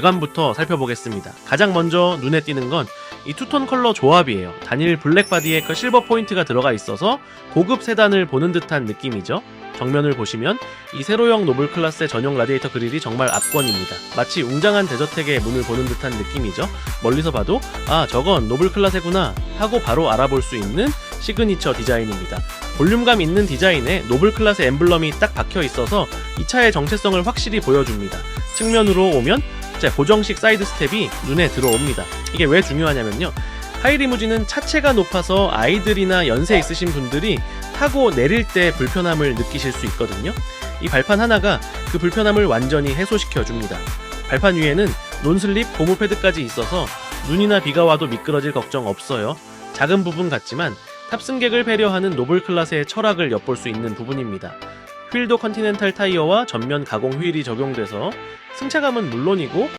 외관부터 살펴보겠습니다. 가장 먼저 눈에 띄는 건 이 투톤 컬러 조합이에요. 단일 블랙 바디에 그 실버 포인트가 들어가 있어서 고급 세단을 보는 듯한 느낌이죠. 정면을 보시면 이 세로형 노블 클래스의 전용 라디에이터 그릴이 정말 압권입니다. 마치 웅장한 데저텍의 문을 보는 듯한 느낌이죠. 멀리서 봐도 아 저건 노블 클래스구나 하고 바로 알아볼 수 있는 시그니처 디자인입니다. 볼륨감 있는 디자인에 노블 클래스 엠블럼이 딱 박혀 있어서 이 차의 정체성을 확실히 보여줍니다. 측면으로 오면 자, 고정식 사이드 스텝이 눈에 들어옵니다. 이게 왜 중요하냐면요. 하이리무진은 차체가 높아서 아이들이나 연세 있으신 분들이 타고 내릴 때 불편함을 느끼실 수 있거든요. 이 발판 하나가 그 불편함을 완전히 해소시켜 줍니다. 발판 위에는 논슬립 고무 패드까지 있어서 눈이나 비가 와도 미끄러질 걱정 없어요. 작은 부분 같지만 탑승객을 배려하는 노블 클래스의 철학을 엿볼 수 있는 부분입니다. 휠도 컨티넨탈 타이어와 전면 가공 휠이 적용돼서 승차감은 물론이고